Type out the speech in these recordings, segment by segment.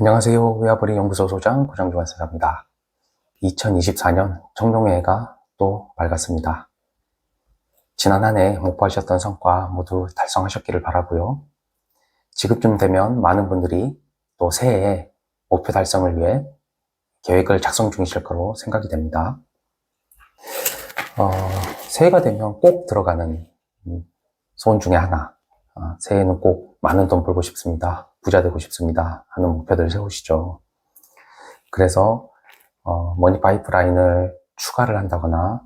안녕하세요. 외화벌이 연구소 소장 고장주환 사입니다 2024년 청룡회가 또 밝았습니다. 지난 한 해 목표하셨던 성과 모두 달성하셨기를 바라고요. 지금쯤 되면 많은 분들이 또 새해에 목표 달성을 위해 계획을 작성 중이실 거로 생각이 됩니다. 어, 새해가 되면 꼭 들어가는 음, 소원 중에 하나. 아, 새해에는 꼭 많은 돈 벌고 싶습니다. 부자 되고 싶습니다. 하는 목표들을 세우시죠. 그래서 어, 머니 파이프라인을 추가를 한다거나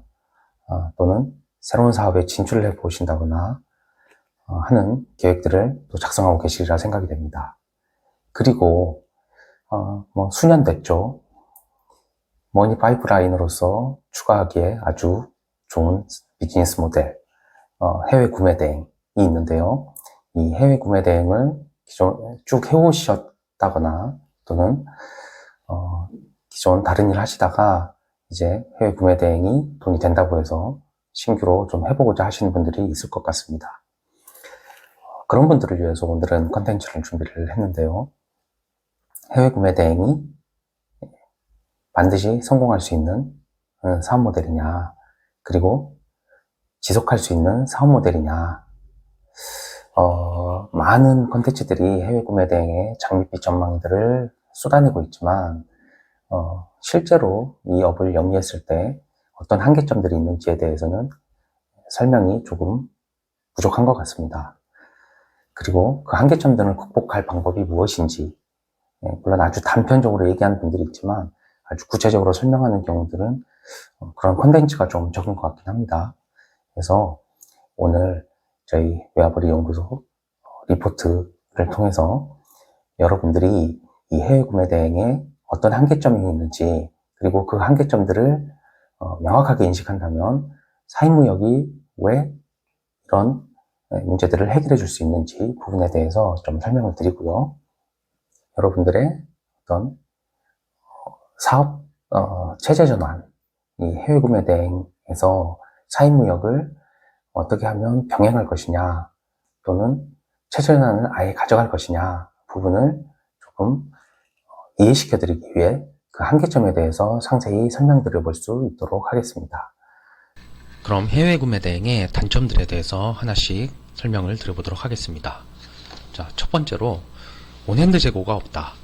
어, 또는 새로운 사업에 진출을 해 보신다거나 어, 하는 계획들을 또 작성하고 계시리라 생각이 됩니다. 그리고 어, 뭐 수년 됐죠. 머니 파이프라인으로서 추가하기에 아주 좋은 비즈니스 모델 어, 해외 구매 대행이 있는데요. 이 해외 구매 대행을 기존 쭉 해오셨다거나 또는 어, 기존 다른 일 하시다가 이제 해외 구매 대행이 돈이 된다고 해서 신규로 좀 해보고자 하시는 분들이 있을 것 같습니다. 어, 그런 분들을 위해서 오늘은 컨텐츠를 준비를 했는데요. 해외 구매 대행이 반드시 성공할 수 있는 어, 사업 모델이냐, 그리고 지속할 수 있는 사업 모델이냐, 어, 많은 컨텐츠들이 해외 구매 대행의 장밋빛 전망들을 쏟아내고 있지만, 어, 실제로 이 업을 영위했을 때 어떤 한계점들이 있는지에 대해서는 설명이 조금 부족한 것 같습니다. 그리고 그 한계점들을 극복할 방법이 무엇인지, 예, 물론 아주 단편적으로 얘기하는 분들이 있지만 아주 구체적으로 설명하는 경우들은 어, 그런 콘텐츠가 좀 적은 것 같긴 합니다. 그래서 오늘 저희 외화벌이 연구소 어, 리포트를 통해서 여러분들이 이 해외 구매 대행에 어떤 한계점이 있는지 그리고 그 한계점들을 어, 명확하게 인식한다면 사회무역이 왜 이런 네, 문제들을 해결해 줄 수 있는지 부분에 대해서 좀 설명을 드리고요. 여러분들의 어떤 사업 어, 체제 전환, 이 해외 구매 대행에서 사인무역을 어떻게 하면 병행할 것이냐, 또는 전환을 아예 가져갈 것이냐 부분을 조금 이해시켜 드리기 위해 그 한계점에 대해서 상세히 설명드려 볼 수 있도록 하겠습니다. 그럼 해외 구매 대행의 단점들에 대해서 하나씩 설명을 드려보도록 하겠습니다. 자, 첫 번째로 온핸드 재고가 없다.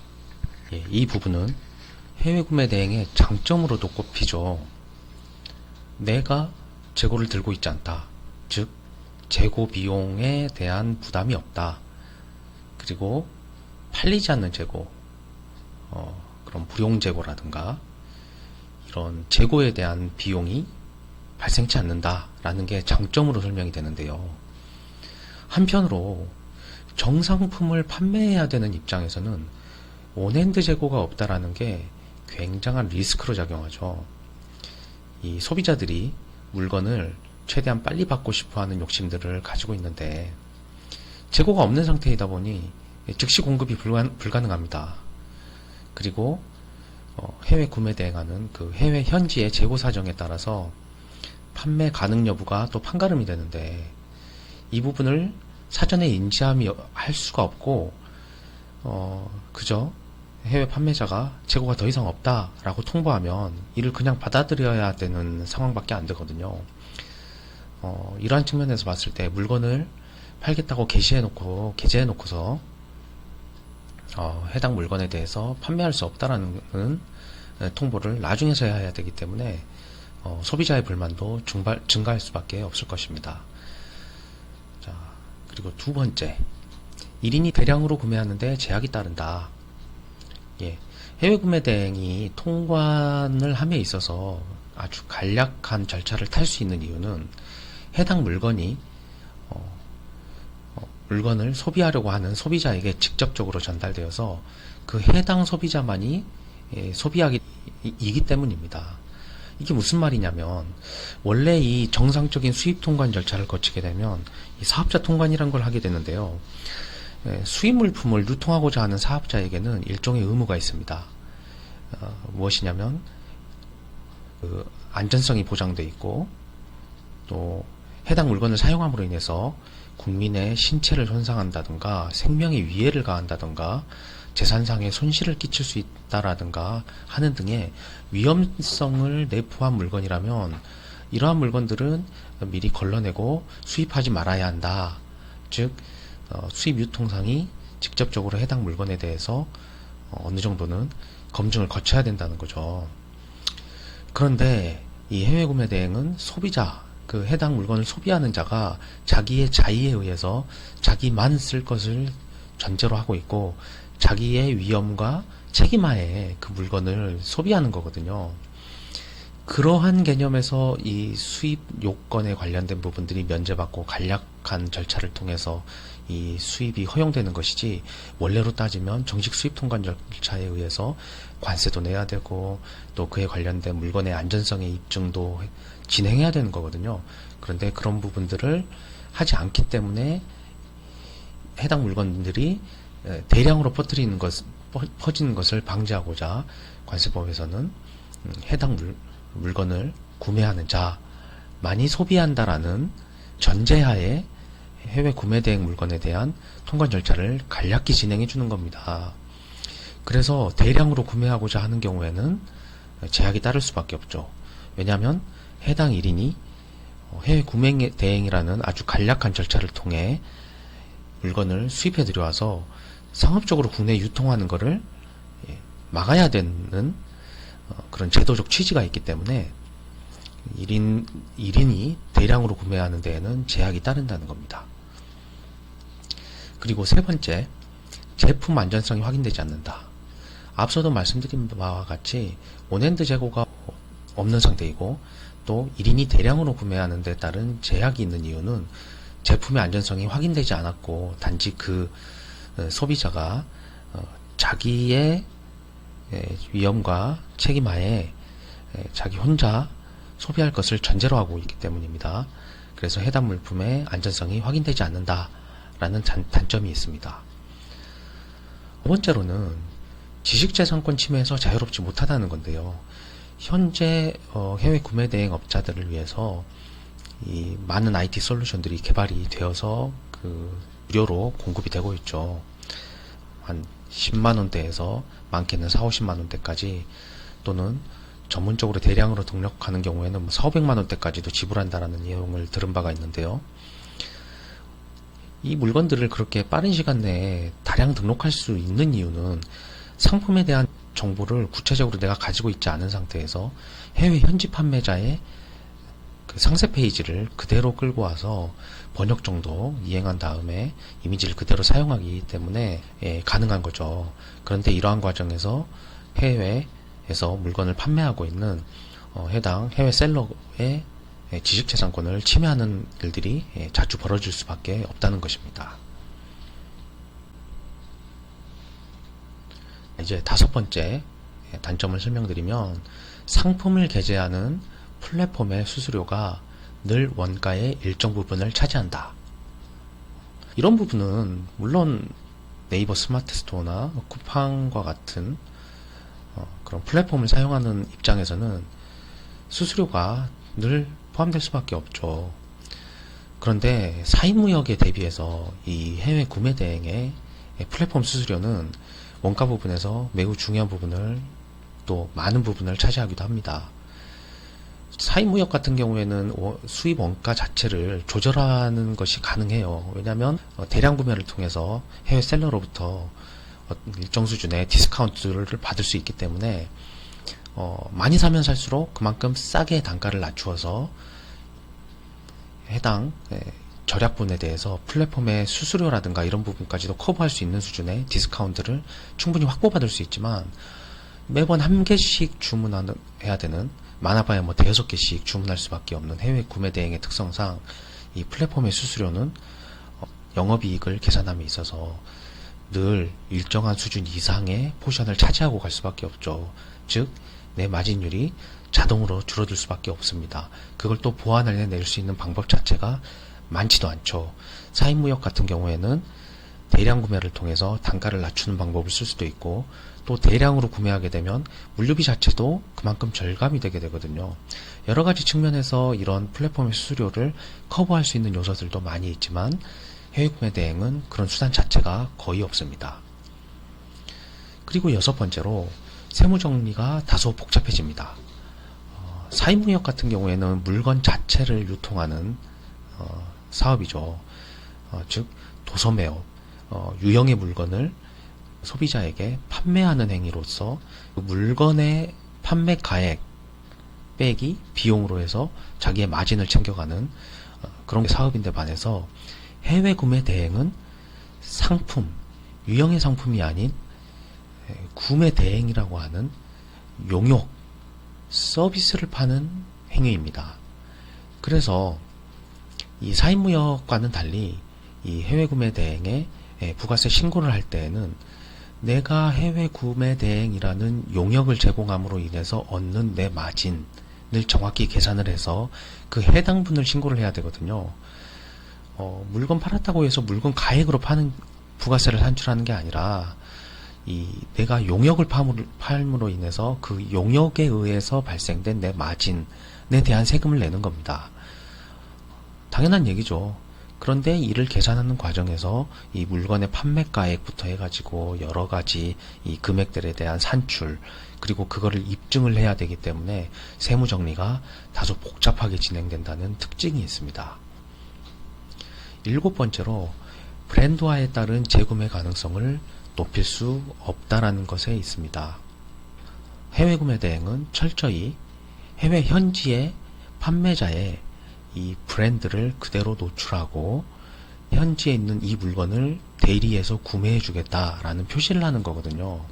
예, 이 부분은 해외 구매 대행의 장점으로도 꼽히죠. 내가 재고를 들고 있지 않다. 즉, 재고 비용에 대한 부담이 없다. 그리고 팔리지 않는 재고, 어, 그런 불용 재고라든가 이런 재고에 대한 비용이 발생치 않는다라는 게 장점으로 설명이 되는데요. 한편으로 정상품을 판매해야 되는 입장에서는 온핸드 재고가 없다라는 게 굉장한 리스크로 작용하죠. 이 소비자들이 물건을 최대한 빨리 받고 싶어 하는 욕심들을 가지고 있는데 재고가 없는 상태이다 보니 즉시 공급이 불가, 불가능합니다. 그리고 어, 해외 구매 대행하는 그 해외 현지의 재고 사정에 따라서 판매 가능 여부가 또 판가름이 되는데 이 부분을 사전에 인지함이 할 수가 없고 어 그저 해외 판매자가 재고가 더 이상 없다라고 통보하면 이를 그냥 받아들여야 되는 상황밖에 안 되거든요. 어 이러한 측면에서 봤을 때 물건을 팔겠다고 게시해 놓고 게재해 놓고서 어 해당 물건에 대해서 판매할 수 없다라는 통보를 나중에서야 해야 되기 때문에 어, 소비자의 불만도 증발, 증가할 수밖에 없을 것입니다. 자, 그리고 두 번째, 1인이 대량으로 구매하는데 제약이 따른다. 예, 해외 구매 대행이 통관을 함에 있어서 아주 간략한 절차를 탈 수 있는 이유는 해당 물건이 어, 어, 물건을 소비하려고 하는 소비자에게 직접적으로 전달되어서 그 해당 소비자만이 예, 소비하기 이기 때문입니다. 이게 무슨 말이냐면 원래 이 정상적인 수입 통관 절차를 거치게 되면 이 사업자 통관이란 걸 하게 되는데요. 예, 수입 물품을 유통하고자 하는 사업자에게는 일종의 의무가 있습니다. 어, 무엇이냐면 그 안전성이 보장돼 있고 또 해당 물건을 사용함으로 인해서 국민의 신체를 손상한다든가 생명에 위해를 가한다든가 재산상의 손실을 끼칠 수 있다라든가 하는 등의 위험성을 내포한 물건이라면 이러한 물건들은 미리 걸러내고 수입하지 말아야 한다. 즉 어, 수입 유통상이 직접적으로 해당 물건에 대해서 어, 어느 정도는 검증을 거쳐야 된다는 거죠. 그런데 이 해외 구매 대행은 소비자, 그 해당 물건을 소비하는 자가 자기의 자의에 의해서 자기만 쓸 것을 전제로 하고 있고 자기의 위험과 책임하에 그 물건을 소비하는 거거든요. 그러한 개념에서 이 수입 요건에 관련된 부분들이 면제받고 간략한 절차를 통해서 이 수입이 허용되는 것이지 원래로 따지면 정식 수입 통관 절차에 의해서 관세도 내야 되고 또 그에 관련된 물건의 안전성의 입증도 진행해야 되는 거거든요. 그런데 그런 부분들을 하지 않기 때문에 해당 물건들이 에, 대량으로 퍼뜨리는 것, 퍼- 퍼지는 것을 방지하고자 관세법에서는 음, 해당 물, 물건을 구매하는 자만이 소비한다라는 전제하에 해외 구매 대행 물건에 대한 통관 절차를 간략히 진행해 주는 겁니다. 그래서 대량으로 구매하고자 하는 경우에는 제약이 따를 수밖에 없죠. 왜냐하면 해당 1인이 해외 구매 대행이라는 아주 간략한 절차를 통해 물건을 수입해 들여와서 상업적으로 국내에 유통하는 것을 예, 막아야 되는 어, 그런 제도적 취지가 있기 때문에 1인, 1인이 대량으로 구매하는 데에는 제약이 따른다는 겁니다. 그리고 세 번째, 제품 안전성이 확인되지 않는다. 앞서도 말씀드린 바와 같이 온핸드 재고가 없는 상태이고 또 1인이 대량으로 구매하는 데 따른 제약이 있는 이유는 제품의 안전성이 확인되지 않았고 단지 그 어, 소비자가 어, 자기의 예, 위험과 책임하에 예, 자기 혼자 소비할 것을 전제로 하고 있기 때문입니다. 그래서 해당 물품의 안전성이 확인되지 않는다라는 단, 단점이 있습니다. 두 번째로는 지식재산권 침해에서 자유롭지 못하다는 건데요. 현재 어, 해외 구매 대행 업자들을 위해서 이 많은 IT 솔루션들이 개발이 되어서 그 무료로 공급이 되고 있죠. 한 10만 원대에서 많게는 4, 50만 원대까지 또는 전문적으로 대량으로 등록하는 경우에는 뭐 4, 500만 원대까지도 지불한다라는 내용을 들은 바가 있는데요. 이 물건들을 그렇게 빠른 시간 내에 다량 등록할 수 있는 이유는 상품에 대한 정보를 구체적으로 내가 가지고 있지 않은 상태에서 해외 현지 판매자의 그 상세 페이지를 그대로 끌고 와서 번역 정도 이행한 다음에 이미지를 그대로 사용하기 때문에 예, 가능한 거죠. 그런데 이러한 과정에서 해외에서 물건을 판매하고 있는 어, 해당 해외 셀러의 예, 지식재산권을 침해하는 일들이 예, 자주 벌어질 수밖에 없다는 것입니다. 이제 다섯 번째 예, 단점을 설명드리면 상품을 게재하는 플랫폼의 수수료가 늘 원가의 일정 부분을 차지한다. 이런 부분은 물론 네이버 스마트 스토어나 쿠팡과 같은 어, 그런 플랫폼을 사용하는 입장에서는 수수료가 늘 포함될 수밖에 없죠. 그런데 사인무역에 대비해서 이 해외 구매 대행의 플랫폼 수수료는 원가 부분에서 매우 중요한 부분을 또 많은 부분을 차지하기도 합니다. 사인무역 같은 경우에는 워- 수입 원가 자체를 조절하는 것이 가능해요. 왜냐하면 어, 대량 구매를 통해서 해외 셀러로부터 어, 일정 수준의 디스카운트를 받을 수 있기 때문에 어, 많이 사면 살수록 그만큼 싸게 단가를 낮추어서 해당 예, 절약분에 대해서 플랫폼의 수수료라든가 이런 부분까지도 커버할 수 있는 수준의 디스카운트를 충분히 확보받을 수 있지만 매번 한 개씩 주문해야 되는 많아봐야 뭐 대여섯 개씩 주문할 수밖에 없는 해외 구매 대행의 특성상 이 플랫폼의 수수료는 어, 영업이익을 계산함에 있어서 늘 일정한 수준 이상의 포션을 차지하고 갈 수밖에 없죠. 즉, 내 마진율이 자동으로 줄어들 수밖에 없습니다. 그걸 또 보완을 해낼 수 있는 방법 자체가 많지도 않죠. 사인무역 같은 경우에는 대량 구매를 통해서 단가를 낮추는 방법을 쓸 수도 있고 또 대량으로 구매하게 되면 물류비 자체도 그만큼 절감이 되게 되거든요. 여러 가지 측면에서 이런 플랫폼의 수수료를 커버할 수 있는 요소들도 많이 있지만 해외 구매 대행은 그런 수단 자체가 거의 없습니다. 그리고 여섯 번째로 세무 정리가 다소 복잡해집니다. 어, 사인무역 같은 경우에는 물건 자체를 유통하는 어, 사업이죠. 어, 즉 도소매업, 어, 유형의 물건을 소비자에게 판매하는 행위로서 그 물건의 판매 가액 빼기 비용으로 해서 자기의 마진을 챙겨가는 어, 그런 사업인데 반해서 해외 구매 대행은 상품, 유형의 상품이 아닌 에, 구매 대행이라고 하는 용역, 서비스를 파는 행위입니다. 그래서 이 사인무역과는 달리 이 해외 구매 대행에 에, 부가세 신고를 할 때에는 내가 해외 구매 대행이라는 용역을 제공함으로 인해서 얻는 내 마진을 정확히 계산을 해서 그 해당 분을 신고를 해야 되거든요. 어, 물건 팔았다고 해서 물건 가액으로 파는 부가세를 산출하는 게 아니라 이 내가 용역을 팔므로 인해서 그 용역에 의해서 발생된 내 마진에 대한 세금을 내는 겁니다. 당연한 얘기죠. 그런데 이를 계산하는 과정에서 이 물건의 판매가액부터 해가지고 여러 가지 이 금액들에 대한 산출 그리고 그거를 입증을 해야 되기 때문에 세무 정리가 다소 복잡하게 진행된다는 특징이 있습니다. 일곱 번째로 브랜드화에 따른 재구매 가능성을 높일 수 없다라는 것에 있습니다. 해외 구매 대행은 철저히 해외 현지의 판매자의 이 브랜드를 그대로 노출하고 현지에 있는 이 물건을 대리해서 구매해 주겠다라는 표시를 하는 거거든요.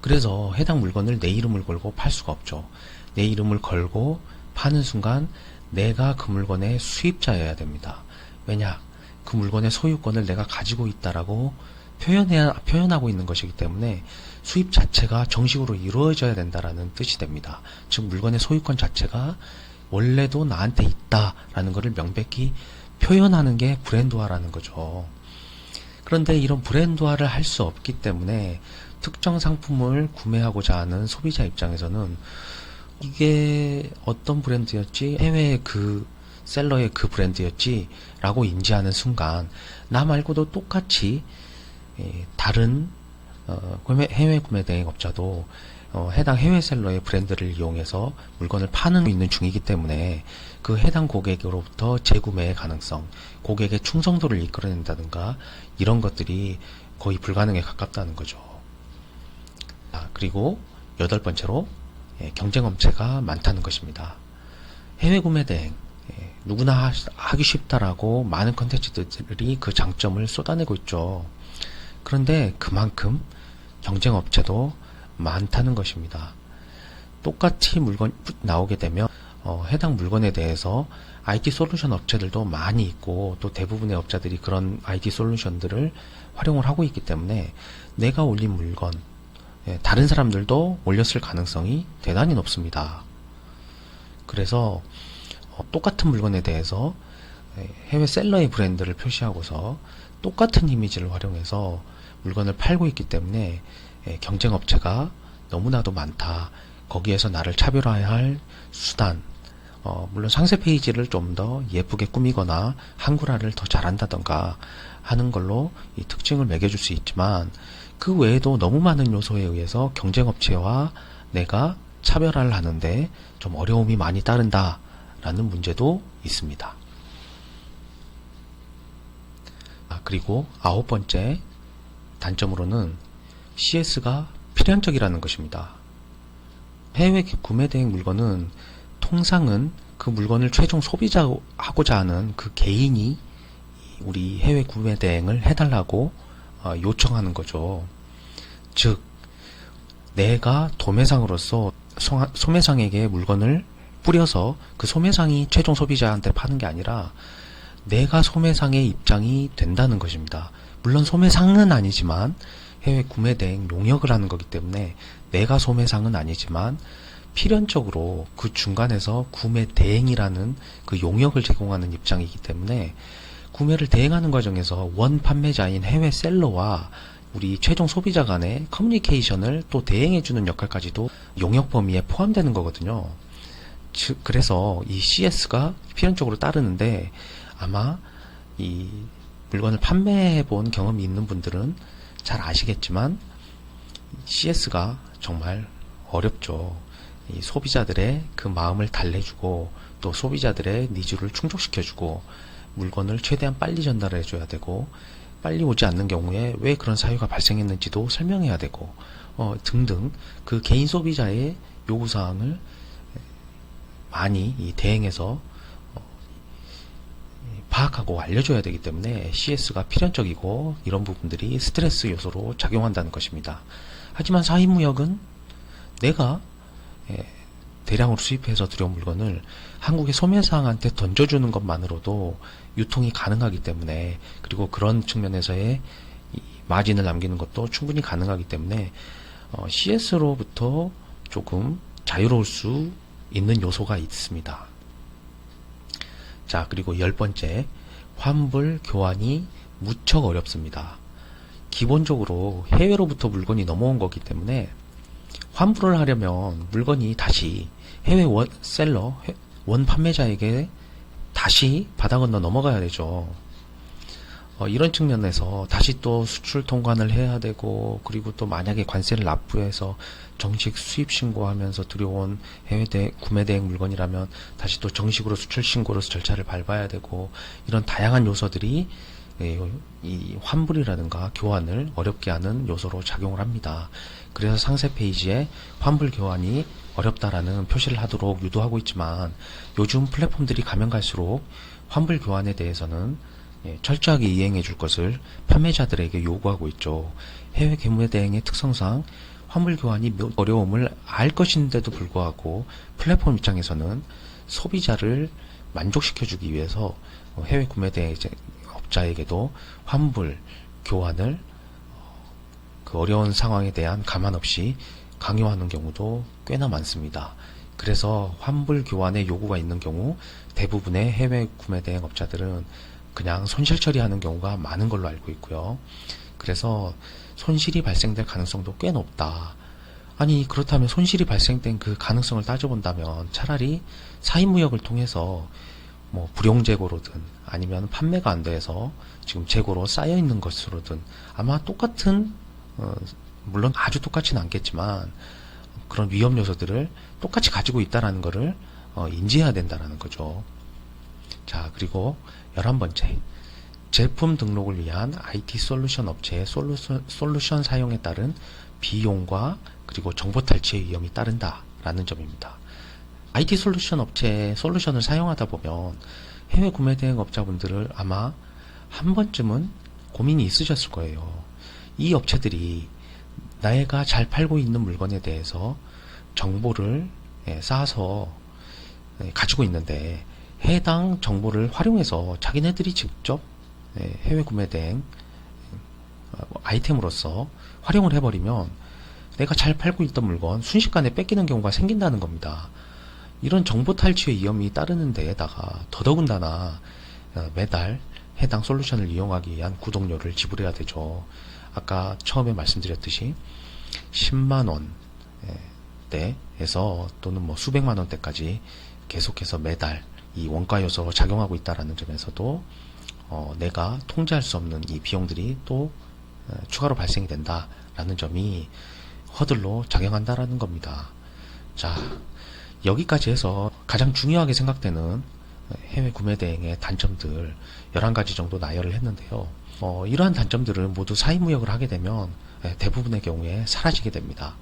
그래서 해당 물건을 내 이름을 걸고 팔 수가 없죠. 내 이름을 걸고 파는 순간 내가 그 물건의 수입자여야 됩니다. 왜냐? 그 물건의 소유권을 내가 가지고 있다라고 표현해, 표현하고 있는 것이기 때문에 수입 자체가 정식으로 이루어져야 된다라는 뜻이 됩니다. 즉, 물건의 소유권 자체가 원래도 나한테 있다라는 것을 명백히 표현하는 게 브랜드화라는 거죠. 그런데 이런 브랜드화를 할 수 없기 때문에 특정 상품을 구매하고자 하는 소비자 입장에서는 이게 어떤 브랜드였지? 해외의 그 셀러의 그 브랜드였지? 라고 인지하는 순간 나 말고도 똑같이 예, 다른 어, 해외 구매 대행업자도 어, 해당 해외 셀러의 브랜드를 이용해서 물건을 파는 있는 중이기 때문에 그 해당 고객으로부터 재구매의 가능성, 고객의 충성도를 이끌어낸다든가 이런 것들이 거의 불가능에 가깝다는 거죠. 아, 그리고 여덟 번째로 예, 경쟁 업체가 많다는 것입니다. 해외 구매 대행 예, 누구나 하- 하기 쉽다라고 많은 컨텐츠들이 그 장점을 쏟아내고 있죠. 그런데 그만큼 경쟁 업체도 많다는 것입니다. 똑같이 물건 나오게 되면 어, 해당 물건에 대해서 IT 솔루션 업체들도 많이 있고 또 대부분의 업자들이 그런 IT 솔루션들을 활용을 하고 있기 때문에 내가 올린 물건 예, 다른 사람들도 올렸을 가능성이 대단히 높습니다. 그래서 어, 똑같은 물건에 대해서 예, 해외 셀러의 브랜드를 표시하고서 똑같은 이미지를 활용해서 물건을 팔고 있기 때문에 예, 경쟁 업체가 너무나도 많다. 거기에서 나를 차별화할 수단, 어, 물론 상세 페이지를 좀 더 예쁘게 꾸미거나 한글화를 더 잘한다던가 하는 걸로 이 특징을 매겨줄 수 있지만 그 외에도 너무 많은 요소에 의해서 경쟁 업체와 내가 차별화를 하는데 좀 어려움이 많이 따른다라는 문제도 있습니다. 아, 그리고 아홉 번째 단점으로는 CS가 필연적이라는 것입니다. 해외 구매 대행 물건은 통상은 그 물건을 최종 소비자하고자 하는 그 개인이 우리 해외 구매 대행을 해달라고 어, 요청하는 거죠. 즉, 내가 도매상으로서 소- 소매상에게 물건을 뿌려서 그 소매상이 최종 소비자한테 파는 게 아니라 내가 소매상의 입장이 된다는 것입니다. 물론 소매상은 아니지만 해외 구매 대행 용역을 하는 거기 때문에 내가 소매상은 아니지만 필연적으로 그 중간에서 구매 대행이라는 그 용역을 제공하는 입장이기 때문에 구매를 대행하는 과정에서 원 판매자인 해외 셀러와 우리 최종 소비자 간의 커뮤니케이션을 또 대행해주는 역할까지도 용역 범위에 포함되는 거거든요. 즉, 그래서 이 CS가 필연적으로 따르는데 아마 이 물건을 판매해 본 경험이 있는 분들은 잘 아시겠지만 CS가 정말 어렵죠. 이 소비자들의 그 마음을 달래주고 또 소비자들의 니즈를 충족시켜주고 물건을 최대한 빨리 전달해줘야 되고 빨리 오지 않는 경우에 왜 그런 사유가 발생했는지도 설명해야 되고 어, 등등 그 개인 소비자의 요구사항을 많이 이 대행해서 파악하고 알려줘야 되기 때문에 CS가 필연적이고 이런 부분들이 스트레스 요소로 작용한다는 것입니다. 하지만 사인무역은 내가 예, 대량으로 수입해서 들여온 물건을 한국의 소매상한테 던져주는 것만으로도 유통이 가능하기 때문에 그리고 그런 측면에서의 이 마진을 남기는 것도 충분히 가능하기 때문에 어, CS로부터 조금 자유로울 수 있는 요소가 있습니다. 자, 그리고 열 번째, 환불 교환이 무척 어렵습니다. 기본적으로 해외로부터 물건이 넘어온 거기 때문에 환불을 하려면 물건이 다시 해외 원 셀러, 해- 원 판매자에게 다시 바다 건너 넘어가야 되죠. 어, 이런 측면에서 다시 또 수출 통관을 해야 되고 그리고 또 만약에 관세를 납부해서 정식 수입 신고하면서 들여온 해외 대, 구매 대행 물건이라면 다시 또 정식으로 수출 신고로서 절차를 밟아야 되고 이런 다양한 요소들이 예, 이 환불이라든가 교환을 어렵게 하는 요소로 작용을 합니다. 그래서 상세 페이지에 환불 교환이 어렵다라는 표시를 하도록 유도하고 있지만 요즘 플랫폼들이 가면 갈수록 환불 교환에 대해서는 예, 철저하게 이행해 줄 것을 판매자들에게 요구하고 있죠. 해외 개무의 대행의 특성상 환불 교환이 몇- 어려움을 알 것인데도 불구하고 플랫폼 입장에서는 소비자를 만족시켜주기 위해서 어, 해외 구매 대행 업자에게도 환불 교환을 어, 그 어려운 상황에 대한 감안 없이 강요하는 경우도 꽤나 많습니다. 그래서 환불 교환의 요구가 있는 경우 대부분의 해외 구매 대행 업자들은 그냥 손실 처리하는 경우가 많은 걸로 알고 있고요. 그래서 손실이 발생될 가능성도 꽤 높다. 아니 그렇다면 손실이 발생된 그 가능성을 따져본다면 차라리 사인무역을 통해서 뭐 불용재고로든 아니면 판매가 안 돼서 지금 재고로 쌓여 있는 것으로든 아마 똑같은 어, 물론 아주 똑같지는 않겠지만 그런 위험 요소들을 똑같이 가지고 있다라는 것을 어, 인지해야 된다라는 거죠. 자, 그리고 11번째. 제품 등록을 위한 IT 솔루션 업체의 솔루션, 솔루션 사용에 따른 비용과 그리고 정보 탈취의 위험이 따른다라는 점입니다. IT 솔루션 업체의 솔루션을 사용하다 보면 해외 구매 대행 업자분들을 아마 한 번쯤은 고민이 있으셨을 거예요. 이 업체들이 내가 잘 팔고 있는 물건에 대해서 정보를 예, 쌓아서 예, 가지고 있는데 해당 정보를 활용해서 자기네들이 직접 예, 해외 구매 대행 어, 아이템으로서 활용을 해버리면 내가 잘 팔고 있던 물건 순식간에 뺏기는 경우가 생긴다는 겁니다. 이런 정보 탈취의 위험이 따르는 데에다가 더더군다나 어, 매달 해당 솔루션을 이용하기 위한 구독료를 지불해야 되죠. 아까 처음에 말씀드렸듯이 10만 원 대에서 또는 뭐 수백만 원 대까지 계속해서 매달 이 원가 요소로 작용하고 있다라는 점에서도 어, 내가 통제할 수 없는 이 비용들이 또 어, 추가로 발생이 된다라는 점이 허들로 작용한다라는 겁니다. 자, 여기까지 해서 가장 중요하게 생각되는 해외 구매 대행의 단점들 11가지 정도 나열을 했는데요. 어, 이러한 단점들을 모두 사인무역을 하게 되면 예, 대부분의 경우에 사라지게 됩니다.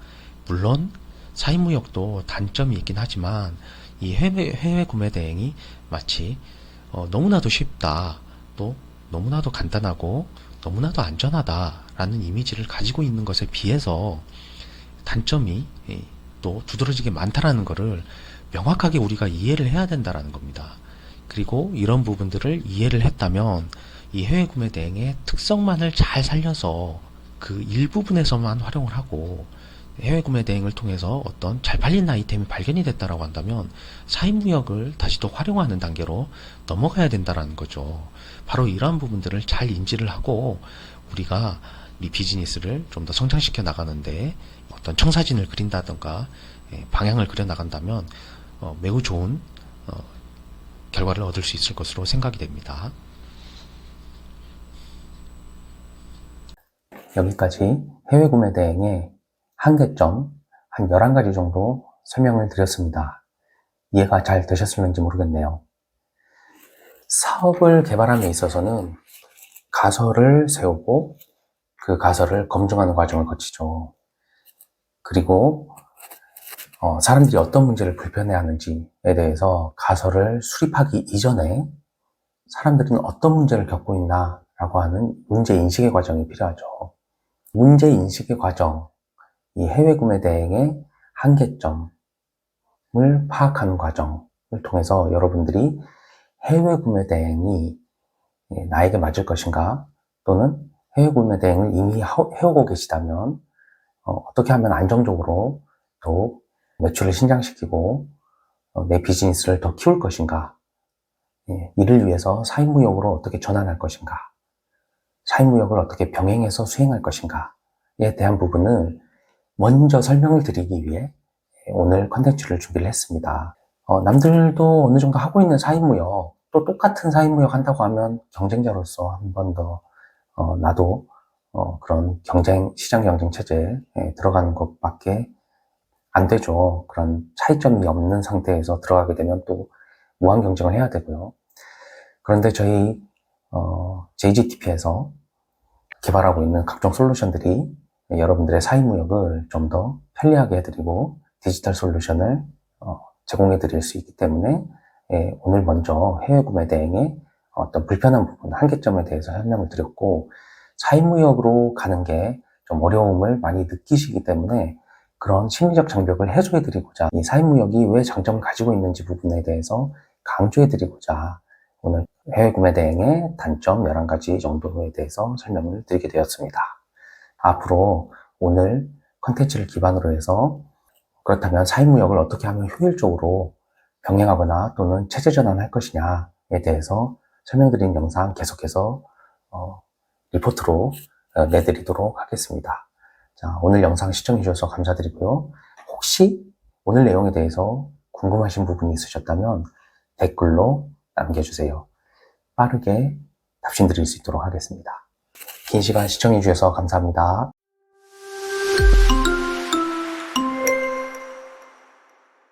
물론 사인무역도 단점이 있긴 하지만 이 해외, 해외 구매 대행이 마치 어, 너무나도 쉽다 또 너무나도 간단하고 너무나도 안전하다라는 이미지를 가지고 있는 것에 비해서 단점이 예, 또 두드러지게 많다라는 것을 명확하게 우리가 이해를 해야 된다라는 겁니다. 그리고 이런 부분들을 이해를 했다면 이 해외 구매 대행의 특성만을 잘 살려서 그 일부분에서만 활용을 하고 해외 구매 대행을 통해서 어떤 잘 팔리는 아이템이 발견이 됐다라고 한다면 사인 무역을 다시 또 활용하는 단계로 넘어가야 된다라는 거죠. 바로 이러한 부분들을 잘 인지를 하고 우리가 이 비즈니스를 좀 더 성장시켜 나가는데 어떤 청사진을 그린다던가 예, 방향을 그려 나간다면 어, 매우 좋은 어, 결과를 얻을 수 있을 것으로 생각이 됩니다. 여기까지 해외 구매 대행의 한계점 한 11가지 정도 설명을 드렸습니다. 이해가 잘 되셨을는지 모르겠네요. 사업을 개발함에 있어서는 가설을 세우고 그 가설을 검증하는 과정을 거치죠. 그리고 어, 사람들이 어떤 문제를 불편해하는지에 대해서 가설을 수립하기 이전에 사람들은 어떤 문제를 겪고 있나라고 하는 문제 인식의 과정이 필요하죠. 문제 인식의 과정, 이 해외 구매 대행의 한계점을 파악하는 과정을 통해서 여러분들이 해외 구매 대행이 예, 나에게 맞을 것인가 또는 해외 구매 대행을 이미 하- 해오고 계시다면 어, 떻게 하면 안정적으로 또 매출을 신장시키고 어, 내 비즈니스를 더 키울 것인가 예, 이를 위해서 사익무역으로 어떻게 전환할 것인가 사익무역을 어떻게 병행해서 수행할 것인가에 대한 부분을 먼저 설명을 드리기 위해 오늘 컨텐츠를 준비를 했습니다. 어, 남들도 어느 정도 하고 있는 사익무역, 또 똑같은 사익무역 한다고 하면 경쟁자로서 한 번 더, 어, 나도, 어, 그런 경쟁, 시장 경쟁 체제에 들어가는 것밖에 안 되죠. 그런 차이점이 없는 상태에서 들어가게 되면 또 무한 경쟁을 해야 되고요. 그런데 저희, 어, JGTP에서 개발하고 있는 각종 솔루션들이 여러분들의 사익무역을 좀 더 편리하게 해드리고 디지털 솔루션을 어, 제공해 드릴 수 있기 때문에 예, 오늘 먼저 해외 구매 대행의 어떤 불편한 부분, 한계점에 대해서 설명을 드렸고 사익무역으로 가는 게 좀 어려움을 많이 느끼시기 때문에 그런 심리적 장벽을 해소해 드리고자 이 사익무역이 왜 장점을 가지고 있는지 부분에 대해서 강조해 드리고자 오늘 해외 구매 대행의 단점 11가지 정도에 대해서 설명을 드리게 되었습니다. 앞으로 오늘 컨텐츠를 기반으로 해서 그렇다면 사익무역을 어떻게 하면 효율적으로 병행하거나 또는 체제 전환할 것이냐에 대해서 설명드린 영상 계속해서 어, 리포트로 어, 내드리도록 하겠습니다. 자, 오늘 영상 시청해 주셔서 감사드리고요. 혹시 오늘 내용에 대해서 궁금하신 부분이 있으셨다면 댓글로 남겨주세요. 빠르게 답신 드릴 수 있도록 하겠습니다. 긴 시간 시청해 주셔서 감사합니다.